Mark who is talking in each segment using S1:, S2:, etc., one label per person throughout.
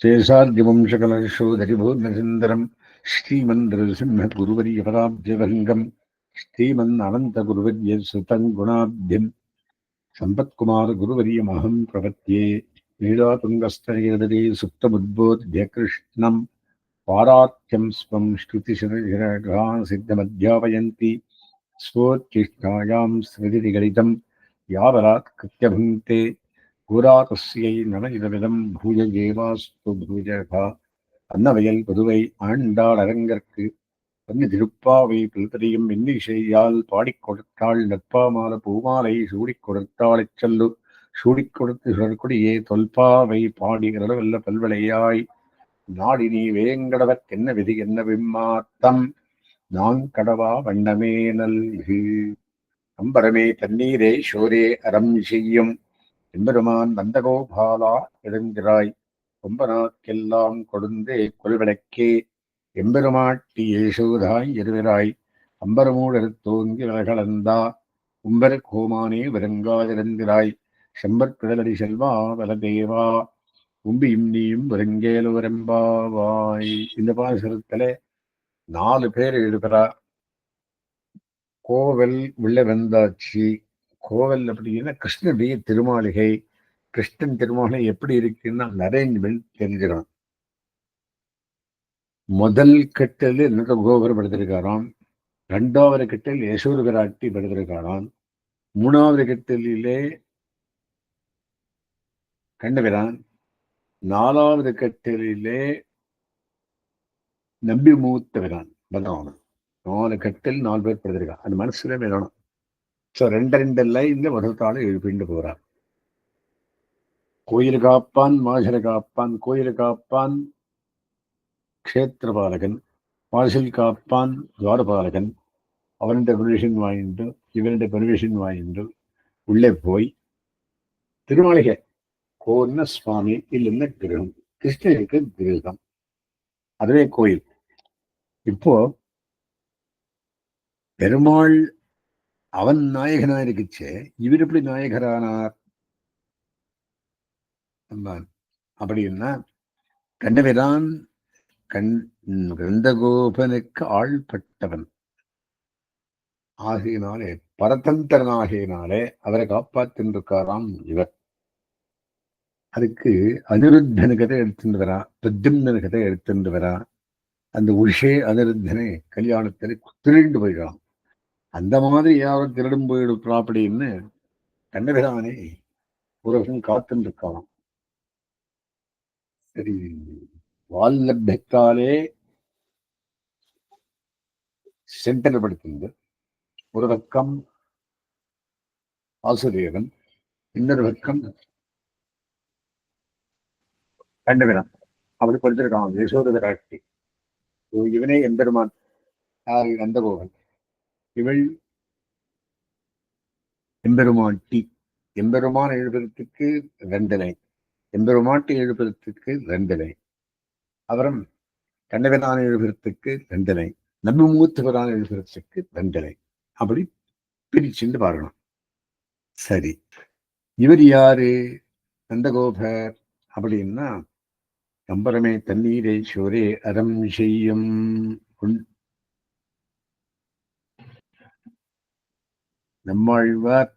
S1: சேஷாத்யமம் சகலசோதரிபூர்ணசுந்தரம் ஸ்ரீமந்திரசிம்மகுருவரியபராப்தியபங்கம் ஸ்ரீமன் அனந்தகுருவரிய சுதங்குணாப்தியம் சம்பத்குமாரகுருவரியமகம் பிரபத்யே நீலாதுங்கஸ்தனே சுப்தமுத்போத்ய கிருஷ்ணம் பாராத்யம் ஸ்வம் ஸ்ருதிசரா சித்தமத்யாவயந்தி ஸ்வோச்சிஷ்டாயாம் ஸ்மிருதிகலிதம் யாவராத் கிருத்தியபுங்கே கூரா தஸ்யை இதமிதம் பூஜ ஜேவாஸ்து பூஜகா அன்னவயல் புதுவை ஆண்டாள் அரங்கற்கு. பன்னி திருப்பாவை பில்பதியும் இன்னிசையால் பாடிக் கொடுத்தாள் நற்பாமால பூமாலை சூடிக் கொடுத்தாளைச் சொல்லு. சூடிக் கொடுத்து சுழற்குடியே தொல்பாவை பாடி கடவல்ல பல்வளையாய். நாடினி வேங்கடவர்க்கென்ன விதி என்ன விம்மாத்தம் நான் கடவா வண்ணமே நல்கு அம்பரமே தண்ணீரே சோரே அறம் செய்யும். எம்பெருமான் நந்தகோபாலா எழுங்கிறாய். கொம்பனாக்கெல்லாம் கொடுந்தே கொள்விளக்கே. எம்பெருமாட்டி ஏசோதாய் எருவிராய். அம்பரமூடர் தோங்கி விலகலந்தா. உம்பர் கோமானே விரங்காதிருந்திராய் செம்பற்பிடலடி செல்வா வலதேவா. உம்பியும் நீயும் விரங்கேலுவரம்பாவாய் இந்த பாசுரத்துல நாலு பேர் எழுதுறா கோவல் உள்ள வந்தாச்சு. கோவில் அப்படின்னா கிருஷ்ணனுடைய திருமாளிகை கிருஷ்ணன் திருமாளிகை எப்படி இருக்குன்னா அரேஞ்ச்மெண்ட் தெரிஞ்சிடும். முதல் கட்டில் என்னோட கோபுரம் எடுத்திருக்காராம் ரெண்டாவது கட்டில் யசூர் விராட்டி படுத்திருக்காராம். மூணாவது கட்டிலே கண்டபிரான் நாலாவது கட்டிலே நம்பி மூத்த விரான் பகவான். நாலு கட்டில் நாலு பேர் படுத்திருக்கான் அது மனசுல வேணும். ஸோ ரெண்டு ரெண்டு லைன்ல வருத்தாலும் எழுப்பிண்டு போறார். கோயில் காப்பான் மாஜர காப்பான் கோயில் காப்பான் க்ஷேத்திரபாலகன் வாசல் காப்பான் துவாரபாலகன் அவனுடைய பெர்மிஷன் வாங்கிட்டு இவனுடைய பெர்மிஷன் வாங்கிட்டு உள்ளே போய் திருமாளிகை கோர்ன சுவாமி இல்லைன்னா கிரகம் கிருஷ்ணருக்கு கிரகம் அதுவே கோயில். இப்போ பெருமாள் அவன் நாயகனா இருக்குச்சே இவர் எப்படி நாயகரானார்? அப்படின்னா கண்டவிரான் கண் கிரந்தகோபனுக்கு ஆள்பட்டவன். ஆகையினாலே பரதந்திரனாகையினாலே அவரை காப்பாத்தின்றிருக்காராம் இவர். அதுக்கு அனிருத்தனு கதை எடுத்துட்டு வரா பிரத்யும்னு கதை எடுத்துட்டு வரா. அந்த உஷே அனிருத்தனை கல்யாணத்தில் திருண்டு போயிடலாம் அந்த மாதிரி யாரும் திருடும் போயிடுறா அப்படின்னு கண்ணபிரானே ஒருவன் காத்துன்னு இருக்கலாம் சரி வால்லபியத்தாலே சென்றப்படுத்துந்து ஒரு பக்கம் ஆசிரியரன் இன்னொரு பக்கம் கண்டபிரான் அவளுக்கு படிச்சிருக்கான் யசோத இவனே எம்பெருமான். நந்தகோகன் இவள் எம்பெருமான் டி. எம்பெருமான் எழுபதற்கு ரெண்டனை. எம்பெருமாட்டி எழுபதற்கு ரெண்டனை. அப்புறம் கண்ணபிரான் எழுபதற்கு ரெண்டனை. நம்பி மூத்தவரான எழுபதற்கு ரெண்டனை. அப்படி பிரிச்சுன்னு பார்க்கணும் சரி. இவர் யாரு? நந்தகோபர். அப்படின்னா கம்பரமே தண்ணீரை சோரே அறம் செய்யும். நம்மாழ்வார்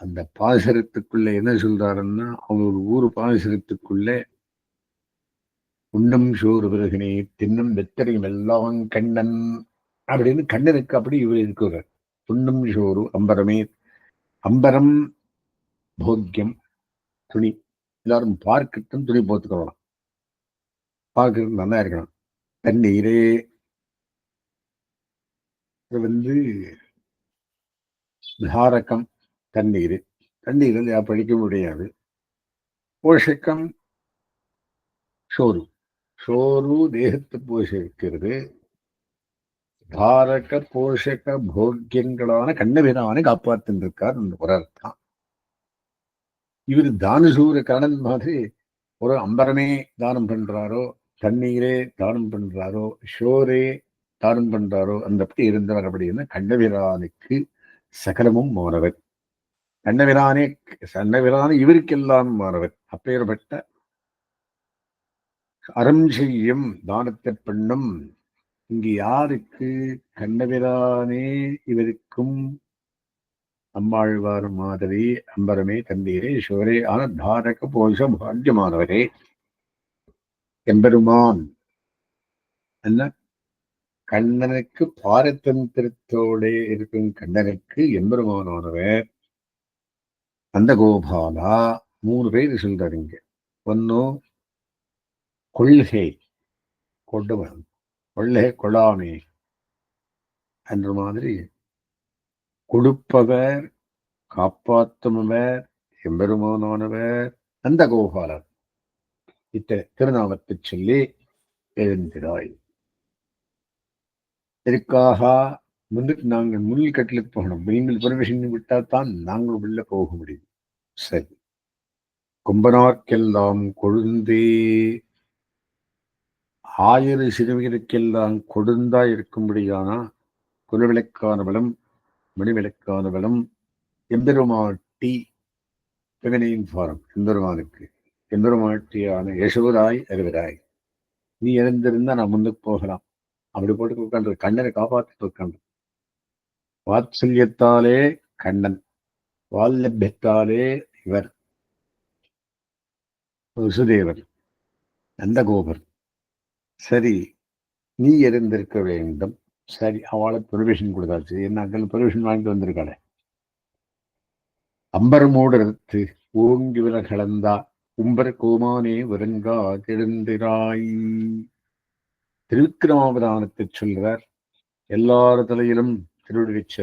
S1: அந்த பாசரத்துக்குள்ள என்ன சொல்றாருன்னா அவர் ஒரு ஊர் பாசரத்துக்குள்ள உண்ணும் சோறு பிறகினே தின்னும் வெத்தரையும் எல்லாம் கண்ணன் அப்படின்னு கண்ணனுக்கு அப்படி இவர் இருக்கிறார். உண்ணும் சோறு அம்பரமே அம்பரம் போக்கியம் துணி எல்லாரும் பார்க்கட்டும் துணி போத்துக்கலாம் பார்க்கறது நல்லா இருக்கணும். தண்ணீரே வந்து தாரகம் தண்ணீர். தண்ணீரில் படிக்க முடியாது? போஷக்கம் சோறு. சோறு தேகத்தை போஷிக்கிறது. தாரக போஷக போக்கியங்களான கண்ணபிரானை காப்பாத்தின்றிருக்கார் ஒரு அர்த்தம். இவர் தானசூர கரணன் மாதிரி ஒரு அம்பரமே தானம் பண்றாரோ தண்ணீரே தானம் பண்றாரோ ஷோரே தானம் பண்றாரோ அந்த அப்படி இருந்தவர் அப்படின்னா கண்ணபிரானுக்கு சகலமும் மாணவர் கண்ணவிரானே கண்ணவிரானே இவருக்கெல்லாம் மாணவர் அப்பேற்பட்ட அறம் செய்யும் தானத்தை பெண்ணும் இங்கு யாருக்கு கண்ணவிரானே இவருக்கும் அம்மாழ்வார் மாதவி அம்பரமே தந்தீரே ஈஸ்வரே ஆனத்தாரக போஷ பாக்கியமானவரே எம்பெருமான் என்ன? கண்ணனுக்கு பாரதந்திரத்தோட இருக்கும் கண்ணனுக்கு எம்பெருமானவர் அந்த கோபாலா மூணு பேர் சொல்றாரு இங்க. ஒன்னு கொள்கை கொண்டவன் கொள்ளை கொள்ளாமே என்ற மாதிரி கொடுப்பவர் காப்பாற்றுமவர் எம்பெருமானவர் அந்த கோபாலர் இத்த திருநாமத்தை சொல்லி எழுந்திராய். இதற்காக வந்துட்டு நாங்கள் முள் கட்டிலுக்கு போகணும். நீங்கள் பர்மிஷன் விட்டால் தான் நாங்கள் உள்ள போக முடியும். சரி. கும்பனார்க்கெல்லாம் கொழுந்தே. ஆயிர சிறுமிகளுக்கெல்லாம் கொடுந்தா இருக்கும்படியானா? குலவிளக்கான பலம் மணிவிளக்கான பலம் எம்பெருமாட்டி பெகனையின் பாரம். எம்பெருமானுக்கு. எம்பெருமாட்டியான யசோராய் அறிவராய் நீ இறந்திருந்தா நான் முன்னுக்கு போகலாம். அப்படி போட்டு உட்காந்து கண்ணனை காப்பாற்றிட்டு உட்காந்து வாத்சல்யத்தாலே கண்ணன் வால்லபியத்தாலே இவர். வசுதேவர் நந்தகோபர் சரி நீ இருந்திருக்க வேண்டும். சரி அவளை பெர்மிஷன் கொடுத்தாச்சு. என்ன அங்கே பெர்மிஷன் வாங்கிட்டு வந்திருக்காளே. அம்பரமோடு எடுத்து ஓங்கி வில கலந்தா உம்பர் கோமானே வருங்கா கெழுந்திராய். திருவிக்கிரமாவதானத்தை சொல்கிறார் எல்லார் தலையிலும் திருவிழிச்ச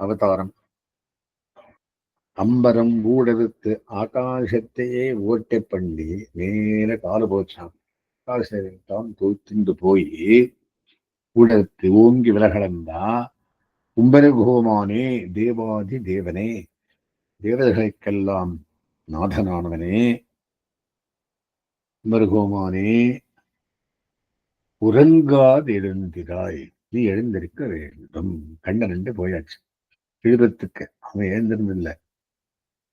S1: அவதாரம். அம்பரம் ஊடறுத்து ஆகாசத்தையே ஓட்டை பண்ணி நேர காலு போச்சான் ஆகாசத்தான் தோய்த்துண்டு போய் ஊடறுத்து ஓங்கி விலகலந்தா கும்பரகோமானே தேவாதி தேவனே தேவதைகளுக்கெல்லாம் நாதனானவனே கும்பரகோமானே உறங்காதிருந்திராய். நீ எழுந்திருக்க வேண்டும். கண்ணன் ரெண்டு போயாச்சு. எழுபத்துக்கு அவன் எழுந்திருந்தில்ல.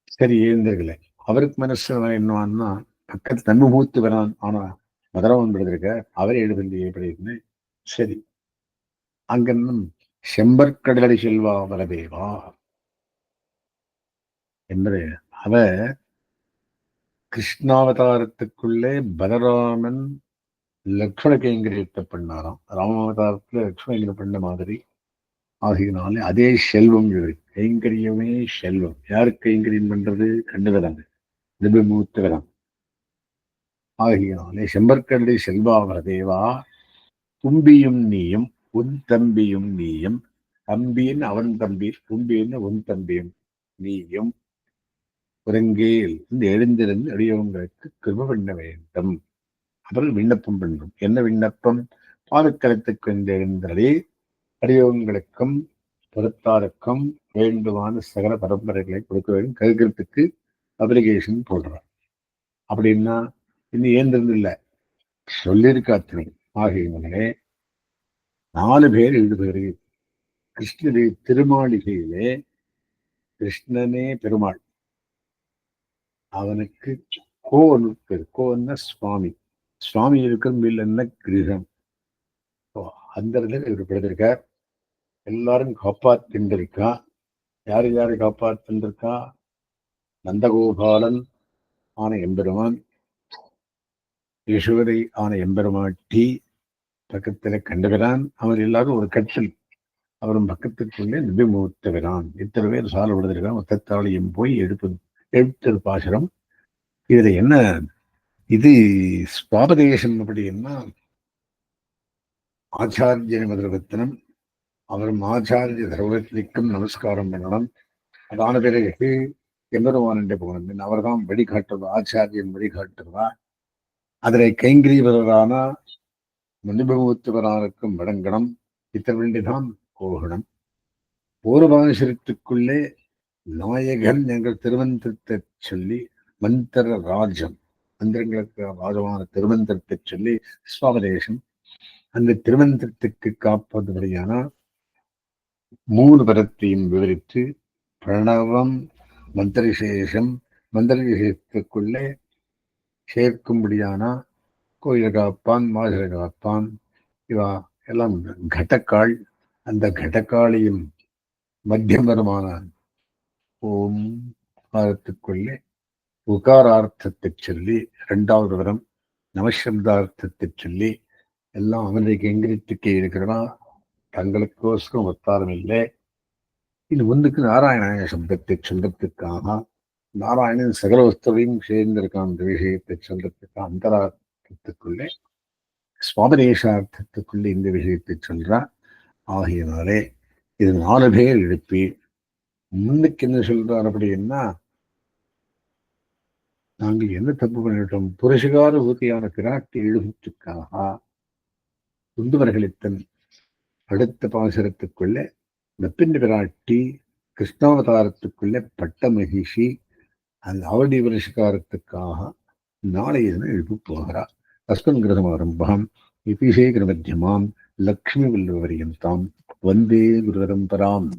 S1: சரி எழுந்திருக்கல. அவருக்கு மனசு என்னவான்னா பக்கத்து தன்மை மூத்து வரான் ஆனா மதுரவன் இருக்க அவர் எழுதலையே எப்படின்னு சரி. அங்கன்னும் செம்பற்கடலடி செல்வா வரதேவா. என்பது அவ கிருஷ்ணாவதாரத்துக்குள்ளே பலராமன் லக்ஷ்மண கைங்கரியத்தை பண்ணாராம். ராமாவதாரத்துல லக்ஷ்மண பண்ண மாதிரி. ஆகியனாலே அதே செல்வம் இவர் கைங்கரியமே செல்வம். யார் கைங்கரியம் பண்றது? கண்டுவராங்க நிபுமூத்தவரம் ஆகியனாலே செம்பற்கடலை செல்வாவர தேவா தும்பியும் நீயும் உன் தம்பியும் நீயும் தம்பியின் அவன் தம்பி தும்பியின் உன் தம்பியும் நீயும். உறங்கேல் இந்த எழுந்திருந்து அடியவங்களுக்கு கிருப பண்ண வேண்டும். அவர்கள் விண்ணப்பம் பண்ணும் என்ன விண்ணப்பம் பாலுக்கலத்துக்கு வந்து எழுந்தே பொருத்தாருக்கும் வேண்டுமான சகல பரம்பரைகளை கொடுக்க வேண்டும் கருக்கிறதுக்கு அப்ளிகேஷன் போடுறார் அப்படின்னா இன்னும் ஏந்திருந்து இல்லை சொல்லியிருக்க அத்தனை ஆகியவர்களே நாலு பேர் ஈடுபெறு கிருஷ்ணரே திருமாளிகையிலே கிருஷ்ணனே பெருமாள் அவனுக்கு கோன்னு பேர் கோன்னா சுவாமி சுவாமி இருக்கும் இல்லைன்னா கிரகம் அந்த இடத்துல இவர் பிடித்திருக்கார். எல்லாரும் காப்பாத்தின்றிருக்கா யார் யாரை காப்பாத்தின்றிருக்கா நந்தகோபாலன் ஆன எம்பெருமான் யசோதை ஆன எம்பெருமாட்டி பக்கத்தில் கண்டுகிறான் அவர் எல்லாரும் ஒரு கட்டில். அவரும் பக்கத்துக்குள்ளே நிபிமுகத்துகிறான் இத்தனை பேர் சால விடுதிருக்கான் ஒத்தத்தாளியும் போய் எடுப்பது எழுத்தல் பாசுரம். இதில் என்ன இது ஸ்வாபதேசம் அப்படின்னா ஆச்சாரிய மதுரபத்தினம் அவரும் ஆச்சாரிய தர்மத்திற்கும் நமஸ்காரம் பண்ணணும். அதான பிறகு எம்பெருமானண்டே போகணும் அவர்தான் வழிகாட்டுவா ஆச்சாரியன் வழிகாட்டுவா. அதில் கைங்கிரீவரான மணிபமுத்துவரானுக்கும் வழங்கணும் இத்தவண்டிதான் போகணும். பூர்வாசிரத்துக்குள்ளே நாயகன் எங்கள் திருமந்திரத்தை சொல்லி மந்திர ராஜம் மந்திரங்களுக்கு ராஜமான திருமந்திரத்தை சொல்லி சுவாபதேசம் அந்த திருமந்திரத்துக்கு காப்பதுபடியான மூணு பதத்தையும் விவரித்து பிரணவம் மந்திரவிசேஷம் மந்திரவிசேஷத்துக்குள்ளே சேர்க்கும்படியான கோயிலை காப்பான் மாசிர காப்பான் இவா எல்லாம் கடக்காள் அந்த கடக்காளியும் மத்தியமரமான ஓம் வாரத்துக்குள்ளே உகாரார்த்தத்தை சொல்லி ரெண்டாவது வரம் நமசப்தார்த்தத்தை சொல்லி எல்லாம் அவனுக்கு எங்கிருத்துக்கே இருக்கிறனா? தங்களுக்கோசரம் ஒத்தாரம் இல்லை. இது ஒன்றுக்கு நாராயண சப்தத்தை சொல்றதுக்காக நாராயணன் சகல வஸ்துவையும் சேர்ந்திருக்கான் அந்த விஷயத்தை சொல்றதுக்கு அந்தரார்த்தத்துக்குள்ளே சுவாபதேசார்த்தத்துக்குள்ளே இந்த விஷயத்தை சொல்றான். ஆகியனாலே இது நாலு பேர் எழுப்பி முன்னுக்கு என்ன சொல்றார் அப்படின்னா நாங்கள் என்ன தப்பு பண்ணிட்டோம் புருஷகார ஊதியான பிராட்டி எழுகுத்துக்காக குந்துவர்களித்தன் அடுத்த பாசுரத்துக்குள்ளே வெப்பின் பிராட்டி கிருஷ்ணாவதாரத்துக்குள்ளே பட்ட மகிஷி அந்த அவதி வருஷகாரத்துக்காக நாளைய தினம் எழுப்பு போகிறார். அஸ்மன் கிரகமாரம்பம் இபிஷேகர மத்தியமாம். லக்ஷ்மி வல்லவரியந்தாம் வந்தே குருவரம்பராம்